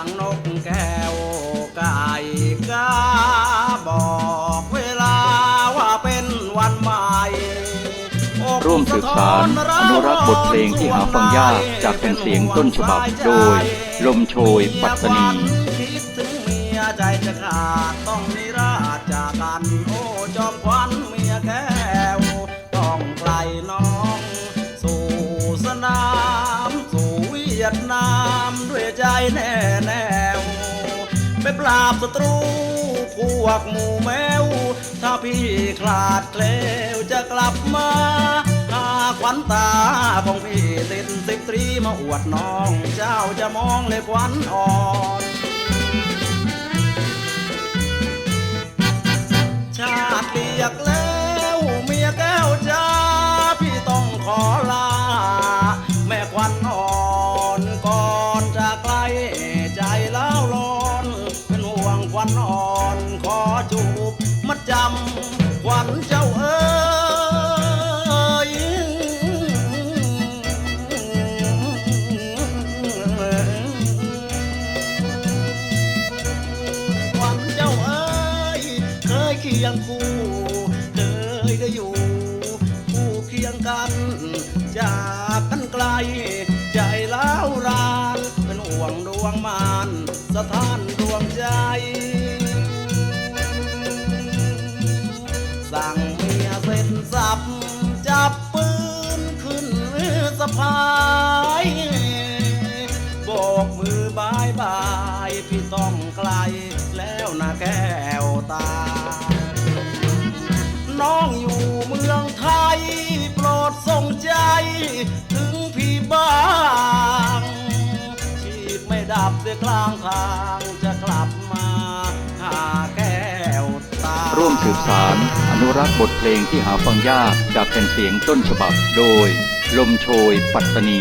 ังนกแก้วไก่กาบอกเวลาว่าเป็นวันใหม่ร่วมสืบสารอนุรักษ์บทเพลงที่หาฟังยากจากแผ่นเสียงต้นฉบับโดย ลมโชยปัตตานีจะขา ยดนามด้วยใจแน่แน่วไปปราบศัตรูพวกหมู่แมว ถ้าพี่คลาดเคลวจะกลับมาหาขวัญตาของพี่ติดสิบตรีมาอวดน้อง เจ้าจะมองเลยขวัญอ่อน อ่อนขอจูบมัดจำควันเจ้าเอ้ยขวัญเจ้าเอ้ยเคยเคียงคู่ เคยได้อยู่ คู่เคียงกัน จากกันไกล ใจเล้าวราน เป็นห่วงดวงมานสถานดวงใจ พายโบกมือบายบาย พี่ต้องไกล แล้วนะแก้วตา น้องอยู่เมืองไทย โปรดส่งใจ ถึงพี่บ้างชีพไม่ดับเสียกลางทางจะกลับมาหาแก้วตา ร่วมสืบสารอนุรักษ์บทเพลงที่หาฟังยากจากแผ่นเสียงต้นฉบับโดย ลมโชยปัตตานี